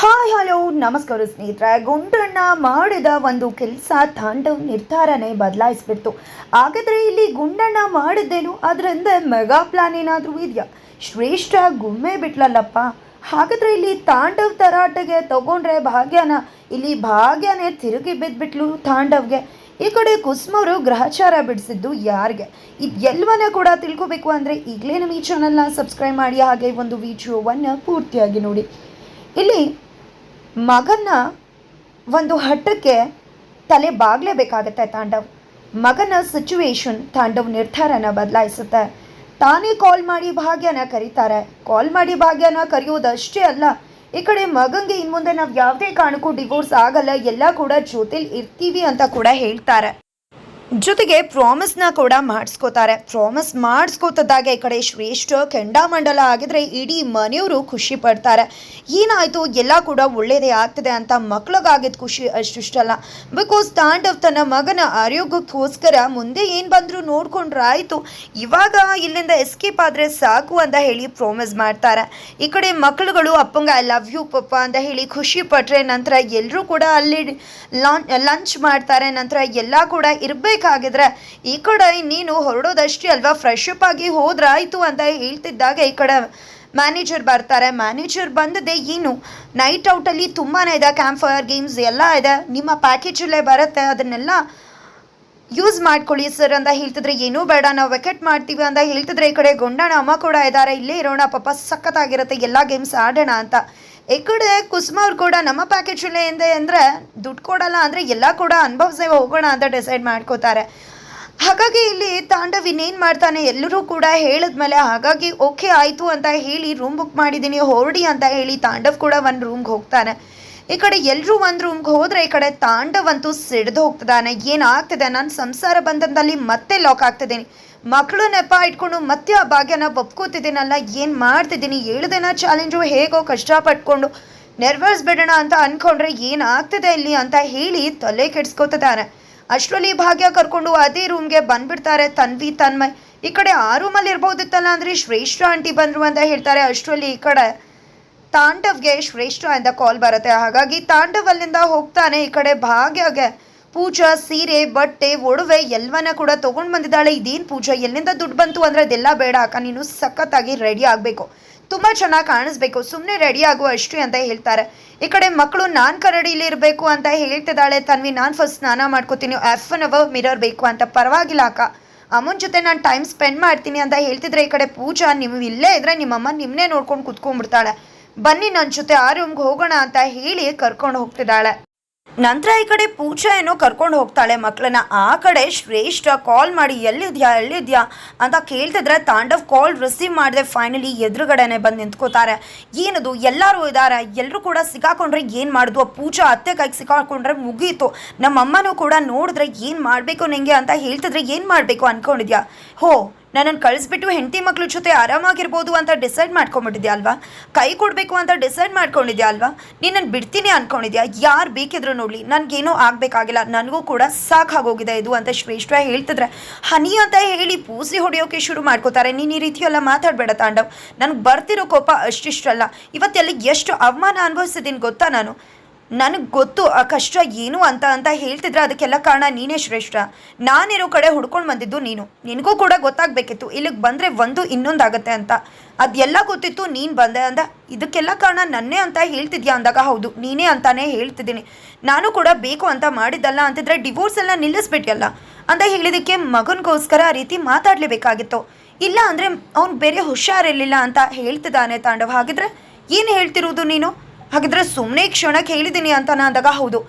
Hi hello ನಮಸ್ಕಾರ ಸ್ನೇಹಿತರೆ. ಗುಂಡಣ್ಣ ಮಾಡಿದ ಒಂದು ಕೆಲಸ ತಾಂಡವ್ ನಿರ್ಧಾರನೇ ಬದಲಾಯಿಸ್ಬಿಡ್ತು. ಹಾಗಾದ್ರೆ ಇಲ್ಲಿ ಗುಂಡಣ್ಣ ಮಾಡಿದ್ದೇನು? ಅದರಿಂದ ಮೆಗಾ ಪ್ಲಾನ್ ಏನಾದರೂ ಇದೆಯಾ? ಶ್ರೇಷ್ಠ ಗುಮ್ಮೆ ಬಿಟ್ಲಲ್ಲಪ್ಪ. ಹಾಗಾದ್ರೆ ಇಲ್ಲಿ ತಾಂಡವ್ ತರಾಟೆಗೆ ತಗೊಂಡ್ರೆ ಭಾಗ್ಯನ? ಇಲ್ಲಿ ಭಾಗ್ಯನೇ ತಿರುಗಿ ಬಿದ್ದುಬಿಟ್ಲು ತಾಂಡವ್ಗೆ. ಈ ಕಡೆ ಕುಸುಮವರು ಗ್ರಹಚಾರ ಬಿಡಿಸಿದ್ದು ಯಾರಿಗೆ? ಇದು ಎಲ್ಲವನ್ನ ಕೂಡ ತಿಳ್ಕೊಬೇಕು ಅಂದರೆ ಈಗಲೇ ನಮ್ಮ ಈ ಚಾನಲ್ನ ಸಬ್ಸ್ಕ್ರೈಬ್ ಮಾಡಿ, ಹಾಗೆ ಒಂದು ವಿಡಿಯೋವನ್ನು ಪೂರ್ತಿಯಾಗಿ ನೋಡಿ. ಇಲ್ಲಿ ಮಗನ ಒಂದು ಹಠಕ್ಕೆ ತಲೆ ಬಾಗ್ಲೇಬೇಕಾಗತ್ತೆ ತಾಂಡವ್. ಮಗನ ಸಿಚುವೇಶನ್ ತಾಂಡವ್ ನಿರ್ಧಾರನ ಬದಲಾಯಿಸುತ್ತೆ. ತಾನೇ ಕಾಲ್ ಮಾಡಿ ಭಾಗ್ಯನ ಕರೀತಾರೆ. ಕಾಲ್ ಮಾಡಿ ಭಾಗ್ಯನ ಕರೆಯೋದಷ್ಟೇ ಅಲ್ಲ, ಈ ಕಡೆ ಮಗಂಗೆ ಇನ್ನು ಮುಂದೆ ನಾವು ಯಾವುದೇ ಕಾರಣಕ್ಕೂ ಡಿವೋರ್ಸ್ ಆಗಲ್ಲ, ಎಲ್ಲ ಕೂಡ ಜೊತೆಲಿ ಇರ್ತೀವಿ ಅಂತ ಕೂಡ ಹೇಳ್ತಾರೆ. ಜೊತೆಗೆ ಪ್ರಾಮಿಸ್ನ ಕೂಡ ಮಾಡಿಸ್ಕೋತಾರೆ. ಪ್ರಾಮಿಸ್ ಮಾಡಿಸ್ಕೋತದ್ದಾಗೆ ಈ ಕಡೆ ಶ್ರೇಷ್ಠ ಕೆಂಡಾಮಂಡಲ ಆಗಿದ್ರೆ ಇಡೀ ಮನೆಯವರು ಖುಷಿ ಪಡ್ತಾರೆ. ಏನಾಯಿತು? ಎಲ್ಲ ಕೂಡ ಒಳ್ಳೆಯದೇ ಆಗ್ತದೆ ಅಂತ ಮಕ್ಳಿಗಾಗಿದ್ದ ಖುಷಿ ಅಷ್ಟಿಷ್ಟಲ್ಲ. ಬಿಕಾಸ್ ತಾಂಡವ್ ತನ್ನ ಮಗನ ಆರೋಗ್ಯಕ್ಕೋಸ್ಕರ ಮುಂದೆ ಏನು ಬಂದರೂ ನೋಡ್ಕೊಂಡ್ರೆ ಆಯಿತು ಇವಾಗ ಇಲ್ಲಿಂದ ಎಸ್ಕೇಪ್ ಆದರೆ ಸಾಕು ಅಂತ ಹೇಳಿ ಪ್ರಾಮಿಸ್ ಮಾಡ್ತಾರೆ. ಈ ಕಡೆ ಮಕ್ಕಳುಗಳು ಅಪ್ಪಂಗ ಐ ಲವ್ ಯು ಪಪ್ಪ, ಅಂತ ಹೇಳಿ ಖುಷಿ ಪಟ್ಟರೆ ನಂತರ ಎಲ್ಲರೂ ಕೂಡ ಅಲ್ಲಿ ಲಂಚ್ ಮಾಡ್ತಾರೆ. ನಂತರ ಎಲ್ಲ ಕೂಡ ಇರಬೇಕಾಗಿದ್ರೆ ಈ ಕಡೆ ನೀನು ಹೊರಡೋದಷ್ಟೇ ಅಲ್ವಾ? ಫ್ರೆಶ್ ಅಪ್ ಆಗಿ ಹೋದ್ರಾಯ್ತು ಅಂತ ಹೇಳ್ತಿದ್ದಾಗ ಈ ಕಡೆ ಮ್ಯಾನೇಜರ್ ಬರ್ತಾರೆ. ಮ್ಯಾನೇಜರ್ ಬಂದದೆ ಏನು ನೈಟ್ ಔಟಲ್ಲಿ ತುಂಬಾ ಇದೆ ಕ್ಯಾಂಪ್ ಫೈರ್ ಗೇಮ್ಸ್ ಎಲ್ಲ ಇದೆ. ನಿಮ್ಮ ಪ್ಯಾಕೇಜಲ್ಲೇ ಬರುತ್ತೆ. ಅದನ್ನೆಲ್ಲ ಯೂಸ್ ಮಾಡ್ಕೊಳ್ಳಿ ಸರ್ ಅಂತ ಹೇಳ್ತಿದ್ರೆ ಏನೂ ಬೇಡ. ನಾವು ವೆಕೆಟ್ ಮಾಡ್ತೀವಿ ಅಂತ ಹೇಳ್ತಿದ್ರೆ ಈ ಕಡೆ ಗೊಂಡಣ ಅಮ್ಮ ಕೂಡ ಇದ್ದಾರೆ. ಇಲ್ಲೇ ಇರೋಣ ಪಾಪ, ಸಖತ್ತಾಗಿರುತ್ತೆ. ಎಲ್ಲ ಗೇಮ್ಸ್ ಆಡೋಣ ಅಂತ. ಈ ಕಡೆ ಕುಸುಮ ಅವ್ರು ಕೂಡ ನಮ್ಮ ಪ್ಯಾಕೇಜ್ ಪ್ಯಾಕೇಜಲ್ಲೇ ಎಂದೆ ಅಂದರೆ ದುಡ್ಡು ಕೊಡಲ್ಲ ಅಂದರೆ ಎಲ್ಲ ಕೂಡ ಅನುಭವಿಸೇ ಹೋಗೋಣ ಅಂತ ಡಿಸೈಡ್ ಮಾಡ್ಕೋತಾರೆ. ಹಾಗಾಗಿ ಇಲ್ಲಿ ತಾಂಡವ್ ಇನ್ನೇನು ಮಾಡ್ತಾನೆ ಎಲ್ಲರೂ ಕೂಡ ಹೇಳಿದ್ಮೇಲೆ ಹಾಗಾಗಿ ಓಕೆ ಆಯಿತು ಅಂತ ಹೇಳಿ ರೂಮ್ ಬುಕ್ ಮಾಡಿದ್ದೀನಿ, ಹೊರಡಿ ಅಂತ ಹೇಳಿ ತಾಂಡವ್ ಕೂಡ ಒಂದು ರೂಮ್ಗೆ ಹೋಗ್ತಾನೆ. ಈ ಕಡೆ ಎಲ್ಲರೂ ಒಂದು ರೂಮ್ಗೆ ಹೋದರೆ ಈ ಕಡೆ ತಾಂಡವ್ ಅಂತೂ ಸಿಡ್ದು ಹೋಗ್ತದಾನೆ ಏನಾಗ್ತಿದೆ ನಾನು ಸಂಸಾರ ಬಂಧನದಲ್ಲಿ ಮತ್ತೆ ಲಾಕ್ ಆಗ್ತಿದ್ದೀನಿ. ಮಕ್ಕಳು ನೆಪ ಇಟ್ಕೊಂಡು ಮತ್ತೆ ಆ ಭಾಗ್ಯನ ಒಪ್ಕೋತಿದ್ದೀನಲ್ಲ, ಏನು ಮಾಡ್ತಿದ್ದೀನಿ? ಏಳು ದಿನ ಚಾಲೆಂಜು ಹೇಗೋ ಕಷ್ಟಪಟ್ಕೊಂಡು ಬಿಡೋಣ ಅಂತ ಅಂದ್ಕೊಂಡ್ರೆ ಏನಾಗ್ತಿದೆ ಇಲ್ಲಿ ಅಂತ ಹೇಳಿ ತಲೆ ಕೆಡ್ಸ್ಕೊತಿದ್ದಾನೆ ಅಷ್ಟರಲ್ಲಿ ಭಾಗ್ಯ ಕರ್ಕೊಂಡು ಅದೇ ರೂಮ್ಗೆ ಬಂದ್ಬಿಡ್ತಾರೆ ತನ್ವಿ, ತನ್ಮಯ್. ಈ ಕಡೆ ಆ ರೂಮಲ್ಲಿ ಇರ್ಬೋದಿತ್ತಲ್ಲ ಅಂದರೆ ಶ್ರೇಷ್ಠ ಆಂಟಿ ಬಂದರು ಅಂತ ಹೇಳ್ತಾರೆ. ಅಷ್ಟರಲ್ಲಿ ಈ ಕಡೆ ತಾಂಡವ್ಗೆ ಶ್ರೇಷ್ಠ ಅಂತ ಕಾಲ್ ಬರುತ್ತೆ. ಹಾಗಾಗಿ ತಾಂಡವ್ ಅಲ್ಲಿಂದ ಹೋಗ್ತಾನೆ ಈ ಕಡೆ ಭಾಗ್ಯಗೆ. ಪೂಜಾ ಸೀರೆ, ಬಟ್ಟೆ, ಒಡವೆ ಎಲ್ಲವನ್ನ ಕೂಡ ತೊಗೊಂಡು ಬಂದಿದ್ದಾಳೆ. ಇದೇನು ಪೂಜಾ, ಎಲ್ಲಿಂದ ದುಡ್ಡು ಬಂತು ಅಂದರೆ ಅದೆಲ್ಲ ಬೇಡ. ಅಕ್ಕ, ನೀನು ಸಖತ್ತಾಗಿ ರೆಡಿ ಆಗಬೇಕು. ತುಂಬ ಚೆನ್ನಾಗಿ ಕಾಣಿಸ್ಬೇಕು. ಸುಮ್ಮನೆ ರೆಡಿ ಆಗುವ ಅಷ್ಟು ಅಂತ ಹೇಳ್ತಾರೆ. ಈ ಕಡೆ ಮಕ್ಕಳು, ನಾನು ಕರಡಿಲಿ ಇರಬೇಕು ಅಂತ ಹೇಳ್ತಿದ್ದಾಳೆ ತನ್ವಿ. ನಾನು ಫಸ್ಟ್ ಸ್ನಾನ ಮಾಡ್ಕೋತೀನಿ. ಆಫ್ ಅನ್ ಅವರ್ ಮಿರರ್ ಬೇಕು ಅಂತ. ಪರವಾಗಿಲ್ಲ, ಅಕ್ಕ. ಅಮ್ಮನ ಜೊತೆ ನಾನು ಟೈಮ್ ಸ್ಪೆಂಡ್ ಮಾಡ್ತೀನಿ ಅಂತ ಹೇಳ್ತಿದ್ರೆ ಈ ಕಡೆ ಪೂಜಾ ನೀವು ಇಲ್ಲೇ ಇದ್ರೆ ನಿಮ್ಮಮ್ಮ ನಿಮ್ಮನ್ನೇ ನೋಡ್ಕೊಂಡು ಕುತ್ಕೊಂಡ್ಬಿಡ್ತಾಳೆ. ಬನ್ನಿ ನನ್ನ ಜೊತೆ ಆ ರೂಮ್ಗೆ ಹೋಗೋಣ ಅಂತ ಹೇಳಿ ಕರ್ಕೊಂಡು ಹೋಗ್ತಿದ್ದಾಳೆ. ನಂತರ ಈ ಕಡೆ ಪೂಜಾ ಏನೋ ಕರ್ಕೊಂಡು ಹೋಗ್ತಾಳೆ ಮಕ್ಕಳನ್ನ. ಆ ಕಡೆ ಶ್ರೇಷ್ಠ ಕಾಲ್ ಮಾಡಿ, ಎಲ್ಲಿದ್ಯಾ ಎಲ್ಲಿದ್ಯಾ? ಅಂತ ಕೇಳ್ತಿದ್ರೆ ತಾಂಡವ್ ಕಾಲ್ ರಿಸೀವ್ ಮಾಡಿದೆ ಫೈನಲಿ ಎದುರುಗಡೆನೆ ಬಂದು ನಿಂತ್ಕೋತಾರೆ. ಏನದು, ಎಲ್ಲರೂ ಇದ್ದಾರೆ ಎಲ್ಲರೂ ಕೂಡ ಸಿಕ್ಕಾಕೊಂಡ್ರೆ ಏನು ಮಾಡಿದ್ವು ಪೂಜಾ ಅತ್ತೆ ಕೈಗೆ ಸಿಕ್ಕಾಕೊಂಡ್ರೆ ಮುಗೀತು. ನಮ್ಮ ಅಮ್ಮನೂ ಕೂಡ ನೋಡಿದ್ರೆ ಏನು ಮಾಡಬೇಕು ನಿಂಗೆ? ಅಂತ ಹೇಳ್ತಿದ್ರೆ, ಏನು ಮಾಡಬೇಕು ಅಂದ್ಕೊಂಡಿದ್ಯಾ ಹೋ ನನ್ನನ್ನು ಕಳಿಸ್ಬಿಟ್ಟು ಹೆಂಡತಿ ಮಕ್ಕಳ ಜೊತೆ ಆರಾಮಾಗಿರ್ಬೋದು ಅಂತ ಡಿಸೈಡ್ ಮಾಡ್ಕೊಂಬಿಟ್ಟಿದ್ಯಾ ಅಲ್ವಾ? ಕೈ ಕೊಡಬೇಕು ಅಂತ ಡಿಸೈಡ್ ಮಾಡ್ಕೊಂಡಿದ್ಯಾ ಅಲ್ವಾ? ನೀನನ್ನು ಬಿಡ್ತೀನಿ ಅಂದ್ಕೊಂಡಿದ್ಯಾ ಯಾರು ಬೇಕಿದ್ರು ನೋಡಲಿ, ನನಗೇನೂ ಆಗಬೇಕಾಗಿಲ್ಲ, ನನಗೂ ಕೂಡ ಸಾಕಾಗೋಗಿದೆ ಇದು ಅಂತ ಶ್ರೇಷ್ಠ ಹೇಳ್ತಿದ್ರೆ. ಹನಿ ಅಂತ ಹೇಳಿ ಪೂಸಿ ಹೊಡೆಯೋಕೆ ಶುರು ಮಾಡ್ಕೋತಾರೆ. ನೀನು ಈ ರೀತಿ ಎಲ್ಲ ಮಾತಾಡಬೇಡ ತಾಂಡವ್. ನನಗೆ ಬರ್ತಿರೋ ಕೋಪ ಅಷ್ಟಿಷ್ಟಲ್ಲ. ಇವತ್ತೆಲ್ಲ ಎಷ್ಟು ಅವಮಾನ ಅನುಭವಿಸಿದ್ದೀನಿ ಗೊತ್ತಾ ನಾನು? ನನಗೆ ಗೊತ್ತು, ಆ ಕಷ್ಟ ಏನು ಅಂತ ಅಂತ ಹೇಳ್ತಿದ್ರೆ, ಅದಕ್ಕೆಲ್ಲ ಕಾರಣ ನೀನೇ ಶ್ರೇಷ್ಠ. ನಾನಿರೋ ಕಡೆ ಹುಡ್ಕೊಂಡು ಬಂದಿದ್ದು ನೀನು. ನಿನಗೂ ಕೂಡ ಗೊತ್ತಾಗಬೇಕಿತ್ತು, ಇಲ್ಲಿಗೆ ಬಂದರೆ ಒಂದು ಇನ್ನೊಂದಾಗತ್ತೆ ಅಂತ. ಅದೆಲ್ಲ ಗೊತ್ತಿತ್ತು, ನೀನು ಬಂದೆ ಅಂದ. ಇದಕ್ಕೆಲ್ಲ ಕಾರಣ ನನ್ನೇ ಅಂತ ಹೇಳ್ತಿದ್ಯಾ ಅಂದಾಗ ಹೌದು, ನೀನೇ ಅಂತಾನೆ ಹೇಳ್ತಿದ್ದೀನಿ. ನಾನು ಕೂಡ ಬೇಕು ಅಂತ ಮಾಡಿದ್ದಲ್ಲ ಅಂತಿದ್ರೆ ಡಿವೋರ್ಸ್ ಎಲ್ಲ ನಿಲ್ಲಿಸ್ಬಿಟ್ಟಿಯಲ್ಲ ಅಂತ ಹೇಳಿದಕ್ಕೆ ಮಗನಿಗೋಸ್ಕರ ಆ ರೀತಿ ಮಾತಾಡಲೇಬೇಕಾಗಿತ್ತು. ಇಲ್ಲ ಅಂದರೆ ಅವ್ನು ಬೇರೆ ಹುಷಾರಿರಲಿಲ್ಲ ಅಂತ ಹೇಳ್ತಿದ್ದಾನೆ ತಾಂಡವ. ಹಾಗಿದ್ರೆ ಏನು ಹೇಳ್ತಿರೋದು ನೀನು? ಹಾಗಿದ್ರೆ ಸುಮ್ಮನೆ ಕ್ಷಣಕ್ಕೆ ಹೇಳಿದ್ದೀನಿ ಅಂತ ನಾನು ಅಂದಾಗ, ಹೌದು.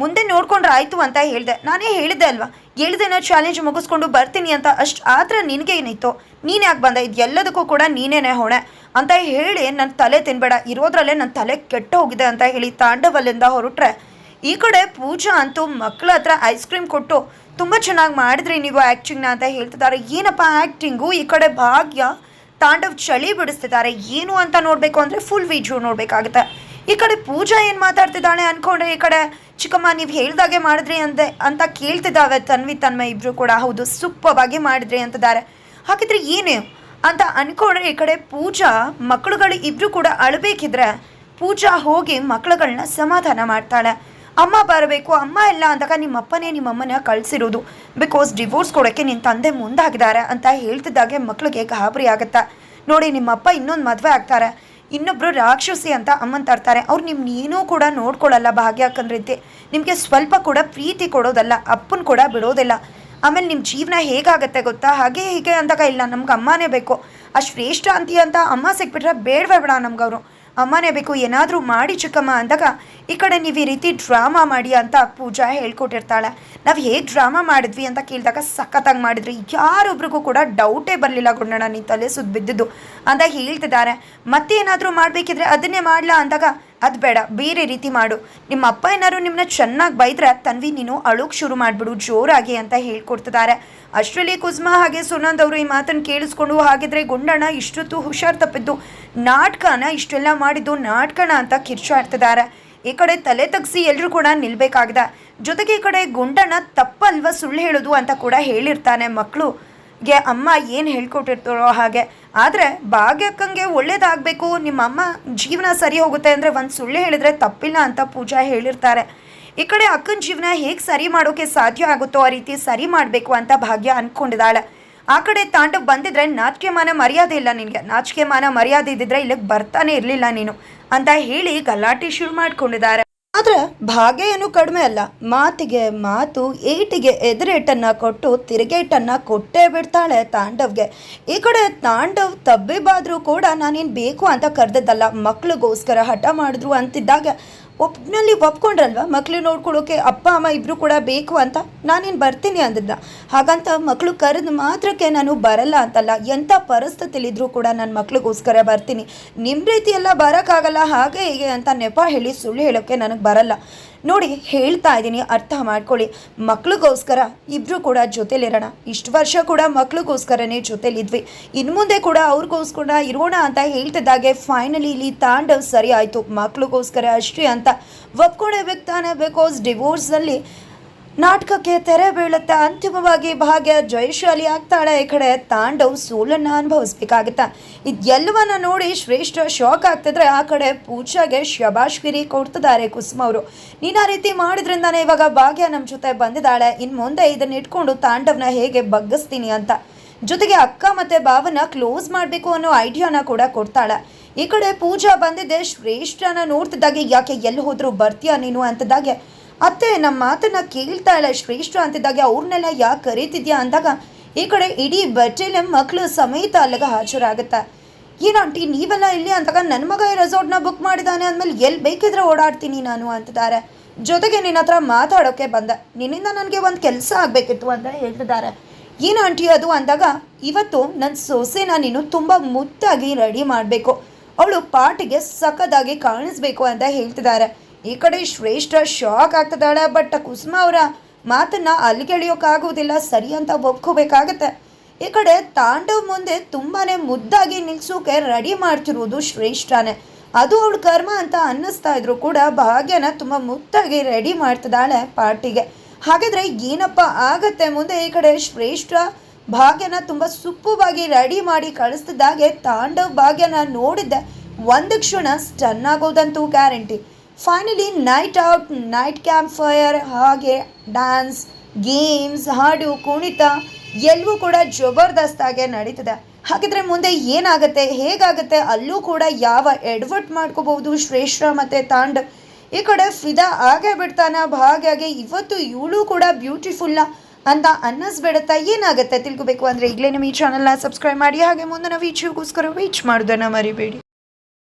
ಮುಂದೆ ನೋಡ್ಕೊಂಡ್ರೆ ಆಯಿತು ಅಂತ ಹೇಳಿದೆ. ನಾನೇ ಹೇಳಿದ್ದೆ ಅಲ್ವಾ? ಹೇಳಿದೆ ಚಾಲೆಂಜ್ ಮುಗಿಸ್ಕೊಂಡು ಬರ್ತೀನಿ ಅಂತ ಅಷ್ಟು ಆದ್ರೆ ನಿನಗೆ ಏನಿತ್ತು ನೀನು ಯಾಕೆ ಬಂದ? ಇದು ಎಲ್ಲದಕ್ಕೂ ಕೂಡ ನೀನೇನೆ ಹೊಣೆ ಅಂತ ಹೇಳಿ ನನ್ನ ತಲೆ ತಿನ್ಬೇಡ. ಇರೋದ್ರಲ್ಲೇ ನನ್ನ ತಲೆ ಕೆಟ್ಟ ಹೋಗಿದೆ ಅಂತ ಹೇಳಿ ತಾಂಡವಲ್ಲಿಂದ ಹೊರಟ್ರೆ. ಈ ಕಡೆ ಪೂಜಾ ಅಂತೂ ಮಕ್ಕಳ ಹತ್ರ ಐಸ್ ಕ್ರೀಮ್ ಕೊಟ್ಟು ತುಂಬ ಚೆನ್ನಾಗಿ ಮಾಡಿದ್ರಿ ನೀವು ಆ್ಯಕ್ಟಿಂಗ್ನ ಅಂತ ಹೇಳ್ತಿದ್ದಾರೆ. ಏನಪ್ಪ ಆ್ಯಕ್ಟಿಂಗು ಈ ಕಡೆ ಭಾಗ್ಯ ತಾಂಡವ್ ಚಳಿ ಬಿಡಿಸ್ತಿದ್ದಾರೆ. ಏನು ಅಂತ ನೋಡಬೇಕು ಅಂದರೆ ಫುಲ್ ವಿಡಿಯೋ ನೋಡಬೇಕಾಗುತ್ತೆ. ಈ ಕಡೆ ಪೂಜಾ ಏನು ಮಾತಾಡ್ತಿದ್ದಾಳೆ ಅನ್ಕೊಂಡ್ರೆ ಈ ಕಡೆ, ಚಿಕ್ಕಮ್ಮ, ನೀವು ಹೇಳ್ದಾಗೆ ಮಾಡಿದ್ರಿ ಅಂದೆ ಅಂತ ಕೇಳ್ತಿದ್ದಾವೆ ತನ್ವಿ ತನ್ಮ ಇಬ್ರು ಕೂಡ. ಹೌದು ಸೂಪವಾಗಿ ಮಾಡಿದ್ರಿ ಅಂತಿದ್ದಾರೆ. ಹಾಗಿದ್ರೆ ಏನು ಅಂತ ಅನ್ಕೊಂಡ್ರೆ ಈ ಕಡೆ ಪೂಜಾ ಮಕ್ಕಳುಗಳು ಇಬ್ರು ಕೂಡ ಅಳಬೇಕಿದ್ರೆ ಪೂಜಾ ಹೋಗಿ ಮಕ್ಕಳುಗಳನ್ನ ಸಮಾಧಾನ ಮಾಡ್ತಾಳೆ. ಅಮ್ಮ ಬರಬೇಕು, ಅಮ್ಮ ಇಲ್ಲ ಅಂದಾಗ ನಿಮ್ಮ ಅಪ್ಪನೇ ನಿಮ್ಮ ಅಮ್ಮನ ಕಳಿಸಿರೋದು. ಬಿಕಾಸ್ ಡಿವೋರ್ಸ್ ಕೊಡೋಕ್ಕೆ ನಿನ್ನ ತಂದೆ ಮುಂದಾಗಿದ್ದಾರೆ ಅಂತ ಹೇಳ್ತಿದ್ದಾಗೆ ಮಕ್ಕಳಿಗೆ ಗಾಬರಿ ಆಗುತ್ತೆ. ನೋಡಿ ನಿಮ್ಮ ಅಪ್ಪ ಇನ್ನೊಂದು ಮದುವೆ ಆಗ್ತಾರೆ. ಇನ್ನೊಬ್ರು ರಾಕ್ಷಸಿ ಅಂತ ಅಮ್ಮನ ತರ್ತಾರೆ. ಅವ್ರು ನಿಮ್ನ ಏನೂ ಕೂಡ ನೋಡ್ಕೊಳ್ಳಲ್ಲ ಭಾಗ್ಯ ರೀತಿ ನಿಮಗೆ ಸ್ವಲ್ಪ ಕೂಡ ಪ್ರೀತಿ ಕೊಡೋದಲ್ಲ, ಅಪ್ಪನ ಕೂಡ ಬಿಡೋದಿಲ್ಲ. ಆಮೇಲೆ ನಿಮ್ಮ ಜೀವನ ಹೇಗಾಗತ್ತೆ ಗೊತ್ತಾ? ಹಾಗೆ ಹೀಗೆ ಅಂದಾಗ ಇಲ್ಲ, ನಮ್ಗೆ ಅಮ್ಮನೇ ಬೇಕು. ಆ ಶ್ರೇಷ್ಠ ಅಂತಿ ಅಂತ ಅಮ್ಮ ಸಿಕ್ಬಿಟ್ರೆ ಬೇಡವೇ ಬೇಡ ನಮ್ಗೆ ಅವರು ಅಮ್ಮನೇ ಬೇಕು, ಏನಾದರೂ ಮಾಡಿ ಚಿಕ್ಕಮ್ಮ ಅಂದಾಗ, ಈ ಕಡೆ ನೀವು ಈ ರೀತಿ ಡ್ರಾಮಾ ಮಾಡಿ ಅಂತ ಪೂಜಾ ಹೇಳ್ಕೊಟ್ಟಿರ್ತಾಳೆ. ನಾವು ಹೇಗೆ ಡ್ರಾಮಾ ಮಾಡಿದ್ವಿ ಅಂತ ಕೇಳಿದಾಗ ಸಖತ್ತಾಗಿ ಮಾಡಿದ್ರಿ. ಯಾರೊಬ್ರಿಗೂ ಕೂಡ ಡೌಟೇ ಬರಲಿಲ್ಲ ಗುಂಡಣ್ಣ ನೀ ತಲೆ ಸುದ್ದು ಬಿದ್ದಿದ್ದು. ಅಂತ ಹೇಳ್ತಿದ್ದಾರೆ, ಮತ್ತೇನಾದರೂ ಮಾಡಬೇಕಿದ್ರೆ ಅದನ್ನೇ ಮಾಡಲ ಅಂದಾಗ ಅದು ಬೇಡ, ಬೇರೆ ರೀತಿ ಮಾಡು. ನಿಮ್ಮ ಅಪ್ಪ ಏನಾದ್ರು ನಿಮ್ಮನ್ನ ಚೆನ್ನಾಗಿ ಬೈದ್ರೆ ತನ್ವಿ ನೀನು ಅಳೋಕ್ ಶುರು ಮಾಡಿಬಿಡು, ಜೋರಾಗಿ ಅಂತ ಹೇಳ್ಕೊಡ್ತಿದ್ದಾರೆ. ಅಷ್ಟರಲ್ಲಿ ಕುಸ್ಮಾ ಹಾಗೆ ಸುನಂದ್ ಅವರು ಈ ಮಾತನ್ನು ಕೇಳಿಸ್ಕೊಂಡು ಹಾಗಿದ್ರೆ ಗುಂಡಣ್ಣ ಇಷ್ಟೊತ್ತು ಹುಷಾರ್ ತಪ್ಪಿದ್ದು. ನಾಟಕನ ಇಷ್ಟೆಲ್ಲ ಮಾಡಿದ್ದು ನಾಟಕನ ಅಂತ ಕಿರ್ಚಾಡ್ತಿದ್ದಾರೆ. ಈ ಕಡೆ ತಲೆ ತಗ್ಸಿ ಎಲ್ಲರೂ ಕೂಡ ನಿಲ್ಬೇಕಾಗಿದೆ. ಜೊತೆಗೆ ಈ ಕಡೆ ಗುಂಡಣ್ಣ ತಪ್ಪಲ್ವ ಸುಳ್ಳು ಹೇಳೋದು ಅಂತ ಕೂಡ ಹೇಳಿರ್ತಾನೆ ಮಕ್ಕಳು ಗೆ ಅಮ್ಮ ಏನು ಹೇಳ್ಕೊಟ್ಟಿರ್ತಾರೋ ಹಾಗೆ. ಆದರೆ ಭಾಗ್ಯಕ್ಕಂಗೆ ಒಳ್ಳೇದಾಗಬೇಕು ನಿಮ್ಮ ಅಮ್ಮ ಜೀವನ ಸರಿ ಹೋಗುತ್ತೆ ಅಂದರೆ ಒಂದು ಸುಳ್ಳು ಹೇಳಿದರೆ ತಪ್ಪಿಲ್ಲ ಅಂತ ಪೂಜಾ ಹೇಳಿರ್ತಾರೆ. ಈ ಕಡೆ ಅಕ್ಕನ ಜೀವನ ಹೇಗೆ ಸರಿ ಮಾಡೋಕ್ಕೆ ಸಾಧ್ಯ ಆಗುತ್ತೋ ಆ ರೀತಿ ಸರಿ ಮಾಡಬೇಕು ಅಂತ ಭಾಗ್ಯ ಅಂದ್ಕೊಂಡಿದ್ದಾಳೆ ಆ ಕಡೆ ತಾಂಡವ್ ಬಂದಿದ್ರೆ ನಾಚಿಕೆಮಾನ ಮರ್ಯಾದೆ ಇಲ್ಲ ನಿನಗೆ. ನಾಚಿಕೆಮಾನ ಮರ್ಯಾದೆ ಇದ್ದಿದ್ರೆ ಇಲ್ಲಿಗೆ ಬರ್ತಾನೆ ಇರಲಿಲ್ಲ ನೀನು ಅಂತ ಹೇಳಿ ಗಲಾಟೆ ಶುರು ಮಾಡ್ಕೊಂಡಿದ್ದಾರೆ. ಆದ್ರೆ ಭಾಗ್ಯ ಏನು ಕಡಿಮೆ ಅಲ್ಲ. ಮಾತಿಗೆ ಮಾತು ಏಟಿಗೆ ಎದುರೇಟನ್ನ ಕೊಟ್ಟು ತಿರುಗೇಟನ್ನ ಕೊಟ್ಟೇ ಬಿಡ್ತಾಳೆ ತಾಂಡವ್ಗೆ. ಈ ಕಡೆ ತಾಂಡವ್ ತಬ್ಬಿಬಾದ್ರೂ ಕೂಡ ನಾನೇನು ಬೇಕು ಅಂತ ಕರೆದದ್ದಲ್ಲ. ಮಕ್ಳಿಗೋಸ್ಕರ ಹಠ ಮಾಡಿದ್ರು ಅಂತಿದ್ದಾಗ ಒಪ್ನಲ್ಲಿ ಒಪ್ಕೊಂಡ್ರಲ್ವ? ಮಕ್ಕಳು ನೋಡ್ಕೊಳ್ಳೋಕೆ ಅಪ್ಪ, ಅಮ್ಮ ಇಬ್ಬರು ಕೂಡ ಬೇಕು ಅಂತ ನಾನೇನು ಬರ್ತೀನಿ ಅಂದಿದ್ದ ಹಾಗಂತ ಮಕ್ಕಳು ಕರೆದು ಮಾತ್ರಕ್ಕೆ ನಾನು ಬರಲ್ಲ ಅಂತಲ್ಲ ಎಂಥ ಪರಿಸ್ಥಿತಿಲಿದ್ರೂ ಕೂಡ ನನ್ನ ಮಕ್ಳಿಗೋಸ್ಕರ ಬರ್ತೀನಿ. ನಿಮ್ಮ ರೀತಿಯೆಲ್ಲ ಬರೋಕ್ಕಾಗಲ್ಲ, ಹಾಗೆ ಹೀಗೆ ಅಂತ ನೆಪ ಹೇಳಿ ಸುಳ್ಳು ಹೇಳೋಕ್ಕೆ ನನಗೆ ಬರಲ್ಲ. ನೋಡಿ, ಹೇಳ್ತಾ ಇದ್ದೀನಿ, ಅರ್ಥ ಮಾಡ್ಕೊಳ್ಳಿ. ಮಕ್ಳಿಗೋಸ್ಕರ ಇಬ್ಬರು ಕೂಡ ಜೊತೆಲಿರೋಣ. ಇಷ್ಟು ವರ್ಷ ಕೂಡ ಮಕ್ಳಿಗೋಸ್ಕರನೇ ಜೊತೆಲಿದ್ವಿ. ಇನ್ನು ಮುಂದೆ ಕೂಡ ಅವ್ರಿಗೋಸ್ಕರ ಇರೋಣ ಅಂತ ಹೇಳ್ತಿದ್ದಾಗೆ ಫೈನಲಿ ಇಲ್ಲಿ ತಾಂಡವ್ ಸರಿ ಆಯಿತು ಮಕ್ಳಿಗೋಸ್ಕರ ಅಷ್ಟೇ ಅಂತ. ಒಪ್ಕೊಳ್ಳೇಬೇಕು ತಾನೇ ಬಿಕಾಸ್ ಡಿವೋರ್ಸಲ್ಲಿ ನಾಟಕಕ್ಕೆ ತೆರೆ ಬೀಳುತ್ತೆ ಅಂತಿಮವಾಗಿ ಭಾಗ್ಯ ಜಯಶಾಲಿ ಆಗ್ತಾಳೆ. ಈ ಕಡೆ ತಾಂಡವ್ ಸೋಲನ್ನು ಅನುಭವಿಸ್ಬೇಕಾಗತ್ತೆ. ಇದೆಲ್ಲವನ್ನ ನೋಡಿ ಶ್ರೇಷ್ಠ ಶಾಕ್ ಆಗ್ತಿದ್ರೆ ಆ ಕಡೆ ಪೂಜಾಗೆ ಶಬಾಶ್ಗಿರಿ ಕೊಡ್ತಿದ್ದಾರೆ ಕುಸುಮ ಅವರು. ನೀನು ಆ ರೀತಿ ಮಾಡಿದ್ರಿಂದಾನೇ ಇವಾಗ ಭಾಗ್ಯ ನಮ್ಮ ಜೊತೆ ಬಂದಿದ್ದಾಳೆ. ಇನ್ನು ಮುಂದೆ ಇದನ್ನ ಇಟ್ಕೊಂಡು ತಾಂಡವ್ನ ಹೇಗೆ ಬಗ್ಗಿಸ್ತೀನಿ ಅಂತ. ಜೊತೆಗೆ ಅಕ್ಕ ಮತ್ತೆ ಭಾವನ ಕ್ಲೋಸ್ ಮಾಡಬೇಕು ಅನ್ನೋ ಐಡಿಯಾನ ಕೂಡ ಕೊಡ್ತಾಳೆ. ಈ ಕಡೆ ಪೂಜಾ ಬಂದಿದ್ದೆ ಶ್ರೇಷ್ಠನ ನೋಡ್ತಿದ್ದಾಗೆ, ಯಾಕೆ ಎಲ್ಲಿ ಹೋದ್ರು ಬರ್ತೀಯಾ ನೀನು? ಅಂತದಾಗೆ. ಅತ್ತೆ, ನಮ್ಮ ಮಾತನ್ನ ಕೇಳ್ತಾ ಇಲ್ಲ. ಶ್ರೇಷ್ಠ ಅಂತಿದ್ದಾಗೆ ಅವ್ರನ್ನೆಲ್ಲ ಯಾಕೆ ಕರೀತಿದ್ಯಾ ಅಂದಾಗ, ಈ ಕಡೆ ಇಡೀ ಬಟ್ಟೆಲೆ ಮಕ್ಕಳು ಸಮೇತ ಅಲ್ಲಿಗೆ ಹಾಜರಾಗುತ್ತೆ. ಏನು ಆಂಟಿ, ನೀವೆಲ್ಲ ಇಲ್ಲಿ ಅಂದಾಗ ನನ್ನ ಮಗ ಈ ರೆಸಾರ್ಟ್ನ ಬುಕ್ ಮಾಡಿದ್ದಾನೆ ಅಂದಮೇಲೆ ಎಲ್ಲಿ ಬೇಕಿದ್ರೆ ಓಡಾಡ್ತೀನಿ ನಾನು ಅಂತಿದ್ದಾರೆ. ಜೊತೆಗೆ ನಿನ್ನ ಹತ್ರ ಮಾತಾಡೋಕ್ಕೆ ಬಂದೆ. ನಿನ್ನಿಂದ ನನಗೆ ಒಂದು ಕೆಲಸ ಆಗಬೇಕಿತ್ತು ಅಂತ ಹೇಳ್ತಿದ್ದಾರೆ. ಏನು ಆಂಟಿ ಅದು ಅಂದಾಗ, ಇವತ್ತು ನನ್ನ ಸೊಸೆನ ನೀನು ತುಂಬ ಮುದ್ದಾಗಿ ರೆಡಿ ಮಾಡಬೇಕು. ಅವಳು ಪಾಟಿಗೆ ಸಖದಾಗಿ ಕಾಣಿಸ್ಬೇಕು ಅಂತ ಹೇಳ್ತಿದ್ದಾರೆ. ಈ ಕಡೆ ಶ್ರೇಷ್ಠ ಶಾಕ್ ಆಗ್ತದಾಳೆ ಬಟ್ ಕುಸುಮ ಅವರ ಮಾತನ್ನ ಅಲ್ಲಿಗೆಳೆಯೋಕ್ಕಾಗುವುದಿಲ್ಲ ಸರಿ ಅಂತ ಒಪ್ಕೋಬೇಕಾಗತ್ತೆ. ಈ ಕಡೆ ತಾಂಡವ್ ಮುಂದೆ ತುಂಬಾ ಮುದ್ದಾಗಿ ನಿಲ್ಸೋಕೆ ರೆಡಿ ಮಾಡ್ತಿರುವುದು ಶ್ರೇಷ್ಠನೇ. ಅದು ಅವಳು ಕರ್ಮ ಅಂತ ಅನ್ನಿಸ್ತಾ ಇದ್ರು ಕೂಡ ಭಾಗ್ಯನ ತುಂಬ ಮುದ್ದಾಗಿ ರೆಡಿ ಮಾಡ್ತಿದ್ದಾಳೆ ಪಾರ್ಟಿಗೆ. ಹಾಗಾದ್ರೆ ಏನಪ್ಪ ಆಗತ್ತೆ ಮುಂದೆ ಈ ಕಡೆ ಶ್ರೇಷ್ಠ ಭಾಗ್ಯನ ತುಂಬ ಸುಪ್ಪುವಾಗಿ ರೆಡಿ ಮಾಡಿ ಕಳಿಸ್ತಿದ್ದಾಗೆ ತಾಂಡವ್ ಭಾಗ್ಯನ ನೋಡಿದ್ದೆ, ಒಂದು ಕ್ಷಣ stun ಆಗೋದಂತೂ guarantee finally night out night camp fire ಹಾಗೆ ಡ್ಯಾನ್ಸ್ ಗೇಮ್ಸ್ ಹಾಡು, ಕುಣಿತ, ಎಲ್ಲವೂ ಕೂಡ ಜಬರ್ದಸ್ತಾಗೆ ನಡೀತದೆ. ಹಾಗಿದ್ರೆ ಮುಂದೆ ಏನಾಗುತ್ತೆ, ಹೇಗಾಗುತ್ತೆ, ಅಲ್ಲೂ ಕೂಡ ಯಾವ ಎಡ್ವರ್ಟ್ ಮಾಡ್ಕೋಬಹುದು ಶ್ರೇಷ್ಠ ಮತ್ತು ತಾಂಡ್. ಈ ಕಡೆ ಫಿದಾ ಆಗೇ ಬಿಡ್ತಾನ ಹಾಗಾಗಿ ಇವತ್ತು ಇವಳು ಕೂಡ ಬ್ಯೂಟಿಫುಲ್ಲ ಅಂತ ಅನ್ನಿಸ್ಬಿಡುತ್ತಾ ಏನಾಗುತ್ತೆ ತಿಳ್ಕೊಬೇಕು ಅಂದರೆ ಈಗಲೇ ನಮ್ಮ ಈ ಚಾನಲ್ನ ಸಬ್ಸ್ಕ್ರೈಬ್ ಮಾಡಿ, ಹಾಗೆ ಮುಂದಿನ ವೀಡಿಯೋಗೋಸ್ಕರ ವೀಚ್ ಮಾಡೋದನ್ನು ಮರಿಬೇಡಿ.